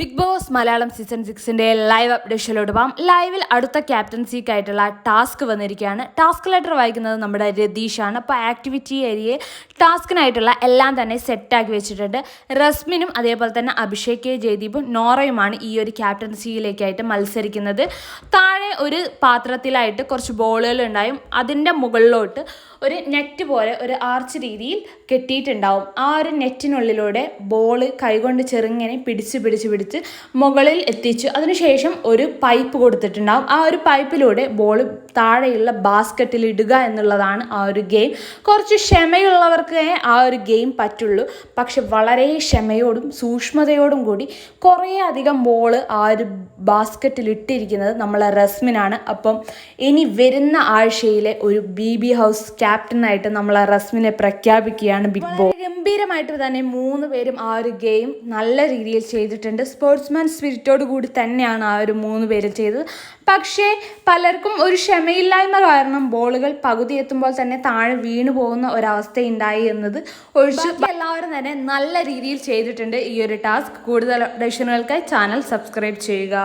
Big boss Malayalam season സിക്സിന്റെ live അപ്ഡേഷനിലോട്ട് പോകാം. ലൈവിൽ അടുത്ത ക്യാപ്റ്റൻസിക്കായിട്ടുള്ള ടാസ്ക് വന്നിരിക്കുകയാണ്. ടാസ്ക് ലെറ്റർ വായിക്കുന്നത് നമ്മുടെ രതീഷാണ്. അപ്പോൾ ആക്ടിവിറ്റി ഏരിയയെ ടാസ്കിനായിട്ടുള്ള എല്ലാം തന്നെ സെറ്റാക്കി വെച്ചിട്ടുണ്ട്. റസ്മിനും അതേപോലെ തന്നെ അഭിഷേക് ജയദീപും നോറയുമാണ് ഈ ഒരു ക്യാപ്റ്റൻസിയിലേക്കായിട്ട് മത്സരിക്കുന്നത്. താഴെ ഒരു പാത്രത്തിലായിട്ട് കുറച്ച് ബോളുകൾ ഉണ്ടായും. അതിന്റെ മുകളിലോട്ട് ഒരു നെറ്റ് പോലെ ഒരു ആർച്ച് രീതിയിൽ കെട്ടിയിട്ടുണ്ടാവും. ആ ഒരു നെറ്റിനുള്ളിലൂടെ ബോൾ കൈകൊണ്ട് ചെറുങ്ങനെ പിടിച്ച് പിടിച്ച് പിടിച്ച് മുകളിൽ എത്തിച്ചു. അതിനുശേഷം ഒരു പൈപ്പ് കൊടുത്തിട്ടുണ്ടാവും. ആ ഒരു പൈപ്പിലൂടെ ബോൾ താഴെയുള്ള ബാസ്ക്കറ്റിൽ ഇടുക എന്നുള്ളതാണ് ആ ഒരു ഗെയിം കുറച്ച് ക്ഷമയുള്ളവർക്ക് ആ ഒരു ഗെയിം പറ്റുള്ളൂ. പക്ഷെ വളരെ ക്ഷമയോടും സൂക്ഷ്മതയോടും കൂടി കുറേ അധികം ബോൾ ആ ഒരു ബാസ്ക്കറ്റിൽ ഇട്ടിരിക്കുന്നത് നമ്മളെ റസ്മിനാണ്. അപ്പം ഇനി വരുന്ന ആഴ്ചയിലെ ഒരു ബി ബി ഹൗസ് ക്യാപ്റ്റനായിട്ട് നമ്മളെ റസ്മിനെ പ്രഖ്യാപിക്കുകയാണ് ബിഗ് ബോസ് ഗംഭീരമായിട്ട് തന്നെ മൂന്ന് പേരും ആ ഒരു ഗെയിം നല്ല രീതിയിൽ ചെയ്തിട്ടുണ്ട്. സ്പോർട്സ്മാൻ സ്പിരിറ്റോട് കൂടി തന്നെയാണ് ആ ഒരു മൂന്ന് പേരും ചെയ്തത്. പക്ഷേ പലർക്കും ഒരു ക്ഷമയില്ലായ്മ കാരണം ബോളുകൾ പകുതി എത്തുമ്പോൾ തന്നെ താഴെ വീണു പോകുന്ന ഒരവസ്ഥ ഉണ്ടായി എന്നത് ഒഴിച്ച് എല്ലാവരും തന്നെ നല്ല രീതിയിൽ ചെയ്തിട്ടുണ്ട് ഈ ഒരു ടാസ്ക്. കൂടുതൽ അപ്ഡേഷനുകൾക്കായി ചാനൽ സബ്സ്ക്രൈബ് ചെയ്യുക.